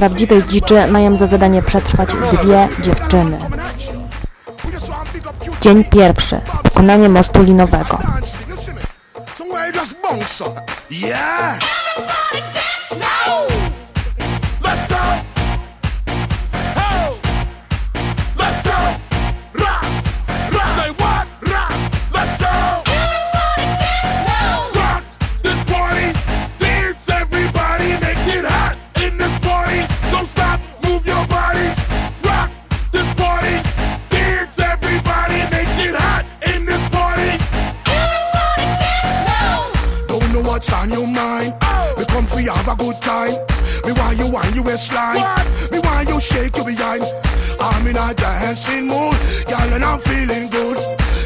prawdziwej dziczy mają za zadanie przetrwać dwie dziewczyny. Dzień pierwszy. Pokonanie mostu linowego. Yeah. What's on your mind. We come for you have a good time. Me want you want you waistline. Me want you shake your behind. I'm in a dancing mood, girl, and I'm feeling good.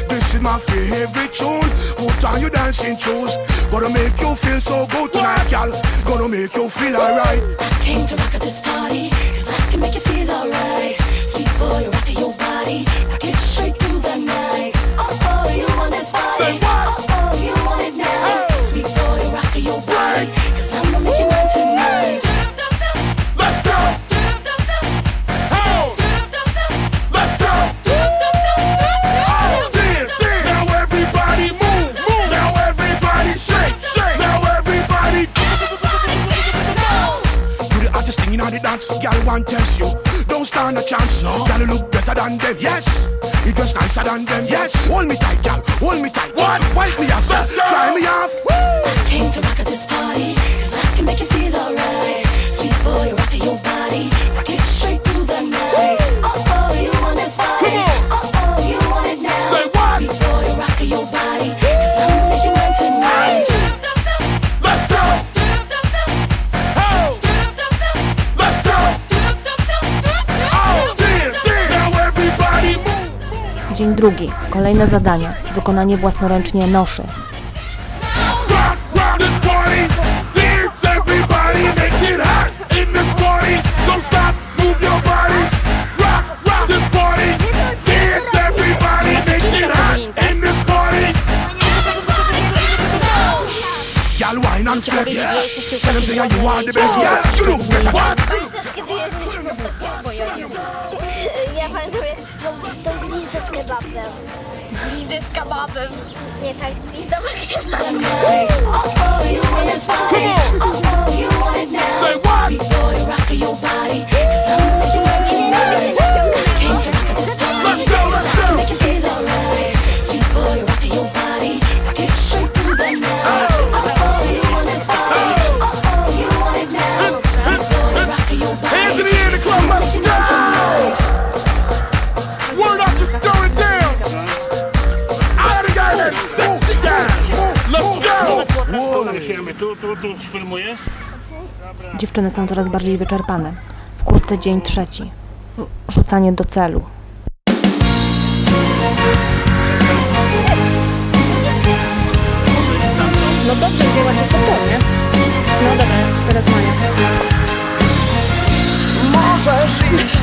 This is my favorite tune. Put on your dancing shoes. Gonna make you feel so good tonight, girl. Gonna make you feel alright. I Came to rock at this party, cause I can make you feel alright. Sweet boy, thing in all girl want test you. Don't stand a chance, no. Girl you look better than them, yes. You dress nicer than them, yes. Hold me tight, girl, hold me tight. What? Wipe me off, Let's go. try me off. I Came to rock at this party, cause I can make you feel alright. Sweet boy, everybody. Make it hot in this party. Girl wine and flex, yeah. Tell them say you are the best, girl. You look better. What? Ja pamiętam jak tą, tą glizdę z kebabem. Glizdę z kebabem. Nie, tak, glizda z kebabem. You you? Say what? Sweet boy, rock your body, cause I'ma make Filmy, tu, tu, tu filmujesz? Dziewczyny są coraz bardziej wyczerpane. Wkrótce dzień trzeci. Rzucanie do celu. No dobrze, wzięła się spokojnie. No dobra, teraz Mania. Możesz iść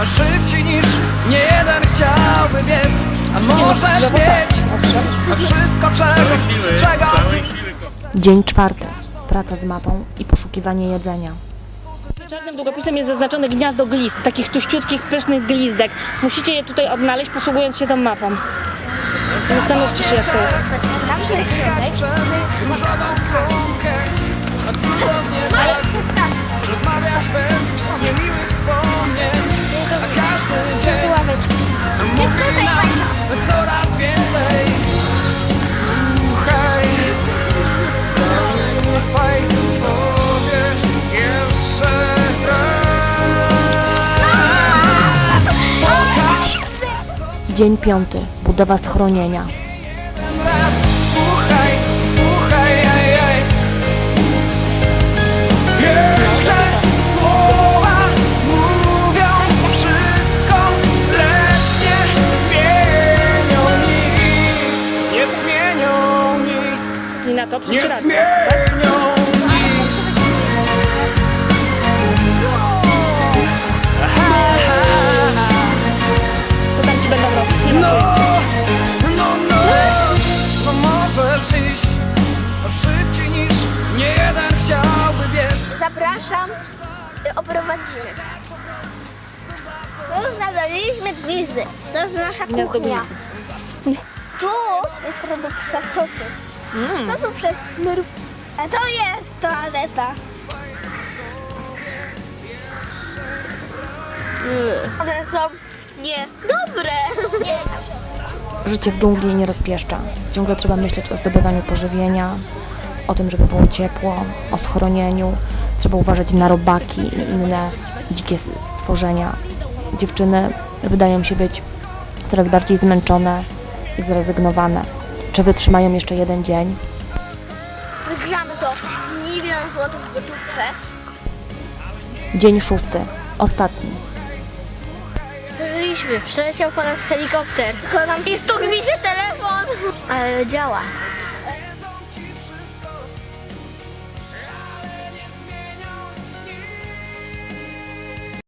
a szybciej niż nie jeden chciałby biec A możesz mieć a wszystko czego, czego Dzień czwarty. Praca z mapą i poszukiwanie jedzenia. Czarnym długopisem jest zaznaczone gniazdo glist, takich tuściutkich, pysznych glizdek. Musicie je tutaj odnaleźć, posługując się tą mapą. Zastanówcie się, jak to jest. Dzień piąty. Budowa schronienia. Słuchaj, słuchaj, ej, ej Piękne oprowadzimy. Tu znaleźliśmy glizdy. To jest nasza kuchnia. Tu jest produkcja sosu. Sosu przez mrów. A to jest toaleta. One są niedobre. Nie. Życie w dżungli nie rozpieszcza. Ciągle trzeba myśleć o zdobywaniu pożywienia, o tym, żeby było ciepło, o schronieniu. Trzeba uważać na robaki i inne dzikie stworzenia. Dziewczyny wydają się być coraz bardziej zmęczone i zrezygnowane. Czy wytrzymają jeszcze jeden dzień? Wygramy to milion złotych w gotówce. Dzień szósty, ostatni. Byliśmy, przeleciał po nas helikopter. Tylko nam i stukł mi się telefon. Ale działa.